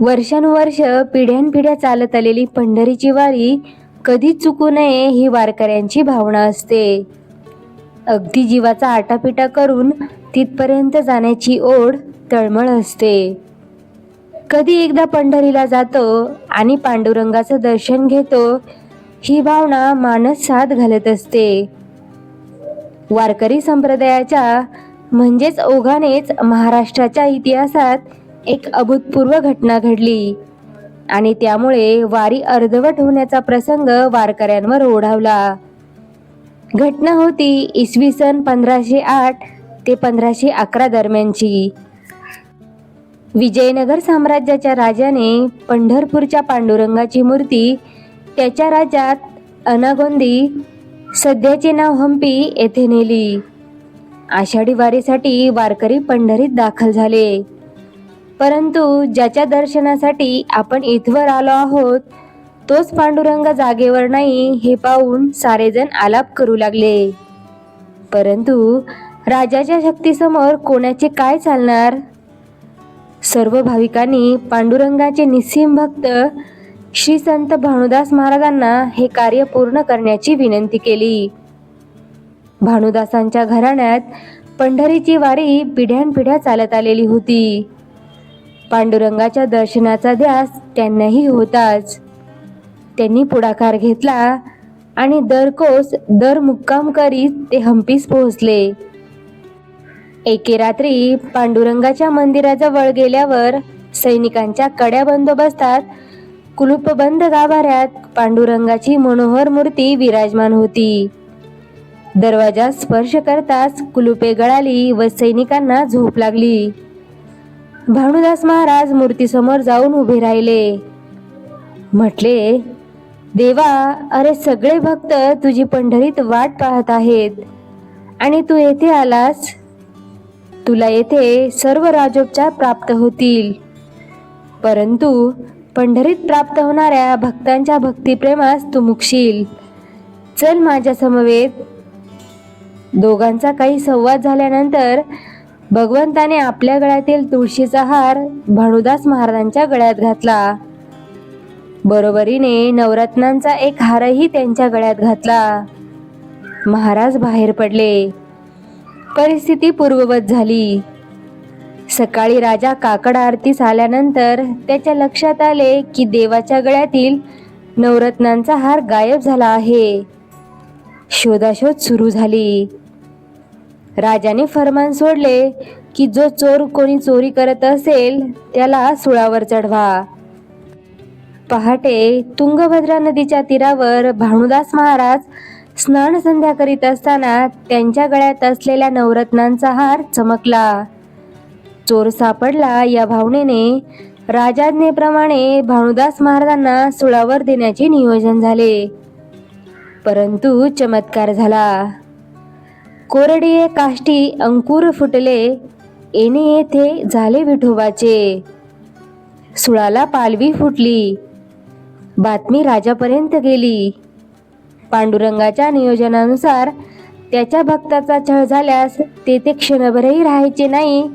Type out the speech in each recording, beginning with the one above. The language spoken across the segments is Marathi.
वर्षानुवर्ष पिढ्यानपिढ्या चालत आलेली पंढरीची वारी कधी चुकू नये ही वारकऱ्यांची भावना असते. अगदी जीवाचा आटापिटा करून तिथपर्यंत जाण्याची ओढ तळमळ असते. कधी एकदा पंढरीला जातो आणि पांडुरंगाचं दर्शन घेतो ही भावना मानस साथ घालत असते. वारकरी संप्रदायाच्या म्हणजेच ओघानेच महाराष्ट्राच्या इतिहासात एक अभूतपूर्व घटना घडली. आणि त्यामुळे वारी अर्धवट होण्याचा प्रसंग वारकऱ्यांवर ओढावला. घटना होती इसवी सन पंधराशे आठ ते पंधराशे अकरा दरम्यानची. विजयनगर साम्राज्याच्या राजाने पंढरपूरच्या पांडुरंगाची मूर्ती त्याच्या राज्यात अनागोंदी सध्याचे नाव हम्पी येथे नेली. आषाढी वारीसाठी वारकरी पंढरीत दाखल झाले. परंतु ज्याच्या दर्शनासाठी आपण इथवर आलो आहोत तोच पांडुरंग जागेवर नाही हे पाहून सारेजण आलाप करू लागले. परंतु राजाच्या शक्तीसमोर कोणाचे काय चालणार? सर्व भाविकांनी पांडुरंगाचे निस्सीम भक्त श्री संत भानुदास महाराजांना हे कार्य पूर्ण करण्याची विनंती केली. भानुदासांच्या घराण्यात पंढरीची वारी पिढ्यानपिढ्या चालत आलेली होती. पांडुरंगाच्या दर्शनाचा ध्यास त्यांनाही होताच. त्यांनी पुढाकार घेतला आणि दरकोस दर मुक्काम करीत ते हम्पीस पोहोचले. एके रात्री पांडुरंगाच्या मंदिराजवळ गेल्यावर सैनिकांच्या कड्या बंदोबस्तात कुलूपबंद गाभाऱ्यात पांडुरंगाची मनोहर मूर्ती विराजमान होती. दरवाजा स्पर्श करताच कुलुपे गळाली व सैनिकांना झोप लागली. भानुदास महाराज मूर्तीसमोर जाऊन उभे राहिले. म्हटले देवा अरे सगळे भक्त तुझी पंढरीत वाट पाहत आहेत. आणि तू येथे आलास? तुला येथे सर्व राजोपचार प्राप्त होतील. परंतु पंढरीत प्राप्त होणाऱ्या भक्तांच्या भक्तिप्रेमास तू मुकशील. चल माझ्या समवेत. दोघांचा काही संवाद झाल्यानंतर भगवंताने आपल्या गळ्यातील तुळशीचा हार भानुदास महाराजांच्या गळ्यात घातला. बरोबरीने नवरत्नांचा एक हारही त्यांच्या गळ्यात घातला. महाराज बाहेर पडले. परिस्थिती पूर्ववत झाली. सकाळी राजा काकड आरतीस आल्यानंतर त्याच्या लक्षात आले की देवाच्या गळ्यातील नवरत्नांचा हार गायब झाला आहे. शोधाशोध सुरू झाली. राजाने फरमान सोडले की जो चोर कोणी चोरी करत असेल त्याला सुळावर चढवा. पहाटे तुंगभद्रा नदीच्या तीरावर भानुदास महाराज स्नान संध्या करीत असताना त्यांच्या गळ्यात असलेल्या नवरत्नांचा हार चमकला. चोर सापडला या भावनेने राजाज्ञेप्रमाणे भानुदास महाराजांना सुळावर देण्याचे नियोजन झाले. परंतु चमत्कार झाला. कोरडिये काष्टी अंकुर फुटले येणे येथे झाले विठोबाचे. सुळाला पालवी फुटली. बातमी राजापर्यंत गेली. पांडुरंगाच्या नियोजनानुसार त्याच्या भक्ताचा छळ झाल्यास तेथे क्षणभरही राहायचे नाही.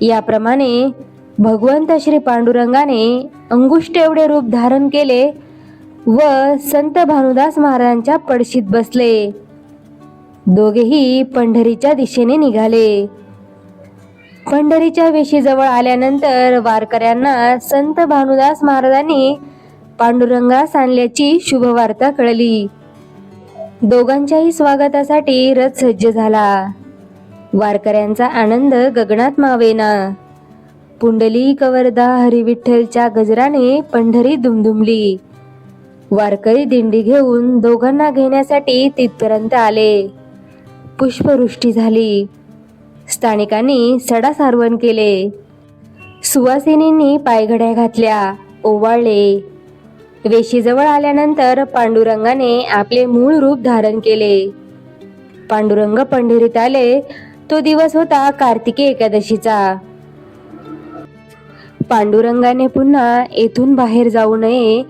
याप्रमाणे भगवंत श्री पांडुरंगाने अंगुष्ट एवढे रूप धारण केले व संत भानुदास महाराजांच्या पडशीत बसले. दोघेही पंढरीच्या दिशेने निघाले. पंढरीच्या वेशीजवळ आल्यानंतर वारकऱ्यांना संत भानुदास महाराजांनी पांडुरंगास आणल्याची शुभवार्ता कळली. दोघांच्याही स्वागतासाठी रथ सज्ज झाला. वारकऱ्यांचा आनंद गगनात मावेना. पुंडली कवरदा हरिविठ्ठलच्या गजराने पंढरी दुमदुमली. वारकरी दिंडी घेऊन दोघांना घेण्यासाठी तिथपर्यंत आले. पुष्पवृष्टी झाली. स्थानिकांनी सडा सारवण केले. सुवासिनींनी पायघड्या घातल्या ओवाळले. वेशीजवळ आल्यानंतर पांडुरंगाने आपले मूळ रूप धारण केले. पांडुरंग पंढरीत आले. तो दिवस होता कार्तिकी एकादशीचा. पांडुरंगाने पुन्हा येथून बाहेर जाऊ नये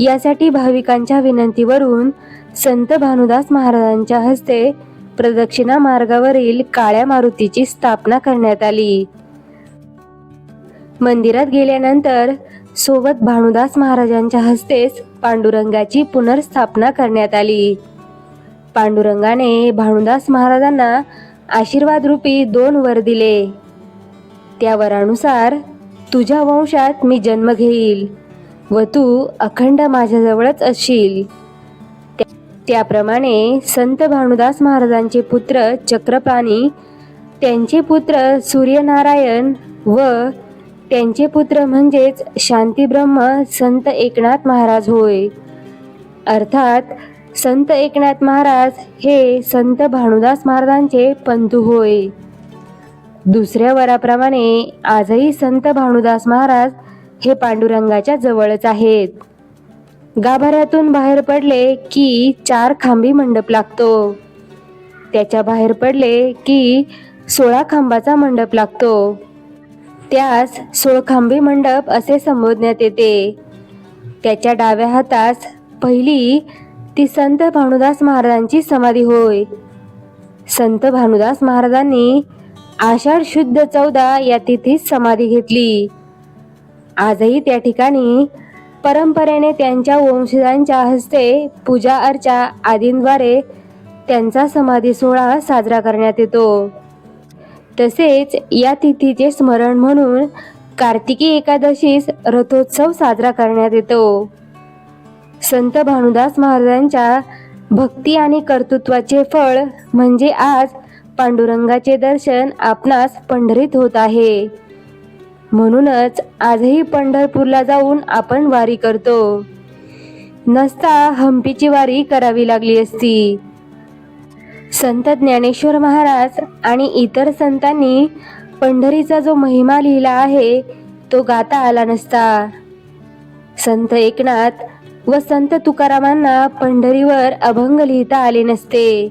यासाठी भाविकांच्या विनंतीवरून संत भानुदास महाराजांच्या हस्ते प्रदक्षिणा मार्गावरील काळ्या मारुतीची स्थापना करण्यात आली. मंदिरात गेल्यानंतर सोबत भानुदास महाराजांच्या हस्तेच पांडुरंगाची पुनर्स्थापना करण्यात आली. पांडुरंगाने भानुदास महाराजांना आशीर्वाद रूपी दोन वर दिले. त्या वरानुसार तुझ्या वंशात मी जन्म घेईल व तू अखंड माझ्याजवळच असशील. त्याप्रमाणे संत भानुदास महाराजांचे पुत्र चक्रपाणी त्यांचे पुत्र सूर्यनारायण व त्यांचे पुत्र म्हणजेच शांतीब्रह्म संत एकनाथ महाराज होय. अर्थात संत एकनाथ महाराज हे संत भानुदास महाराजांचे पंतू होय. दुसऱ्या वराप्रमाणे आजही संत भानुदास महाराज हे पांडुरंगाच्या जवळच आहेत. गाभाऱ्यातून बाहेर पडले की चार खांबी मंडप लागतो. त्याच्या बाहेर पडले की सोळा खांबाचा मंडप लागतो. त्यास सोळखांबी मंडप असे संबोधण्यात येते. त्याच्या डाव्या हातास पहिली ती संत भानुदास महाराजांची समाधी होय. संत भानुदास महाराजांनी आषाढ शुद्ध चौदा या तिथीच समाधी घेतली. आजही त्या ठिकाणी परंपरेने त्यांच्या वंशजांच्या हस्ते पूजा अर्चा आदींद्वारे त्यांचा समाधी सोहळा साजरा करण्यात येतो. तसेच या तिथीचे स्मरण म्हणून कार्तिकी एकादशीस रथोत्सव साजरा करण्यात येतो. संत भानुदास महाराजांच्या भक्ती आणि कर्तृत्वाचे फळ म्हणजे आज पांडुरंगाचे दर्शन आपणास पंढरीत होत आहे. म्हणूनच आजही पंढरपूरला जाऊन आपण वारी करतो. नसता हंपीची वारी करावी लागली असती. संत ज्ञानेश्वर महाराज आणि इतर संतांनी पंढरीचा जो महिमा लिहिला आहे तो गाता आला नसता. संत एकनाथ व संत तुकारामांना पंढरीवर अभंग लिहिता आले नसते.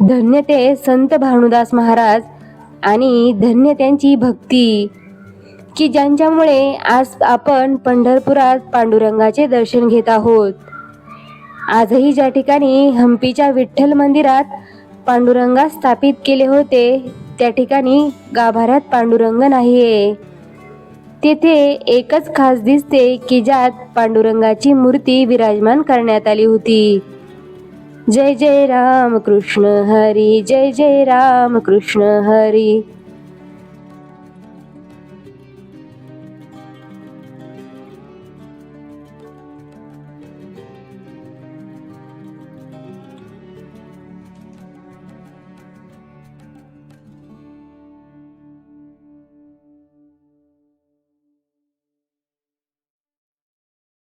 धन्य ते संत भानुदास महाराज आणि धन्य त्यांची भक्ती. की ज्यांच्यामुळे आज आपण पंढरपुरात पांडुरंगाचे दर्शन घेत आहोत. आजही ज्या ठिकाणी हम्पीच्या विठ्ठल मंदिरात पांडुरंगा स्थापित केले होते त्या ठिकाणी गाभाऱ्यात पांडुरंग नाहीये. तेथे एकच खास दिसते की ज्यात पांडुरंगाची मूर्ती विराजमान करण्यात आली होती. जय जय राम कृष्ण हरी जय जय राम कृष्ण हरी.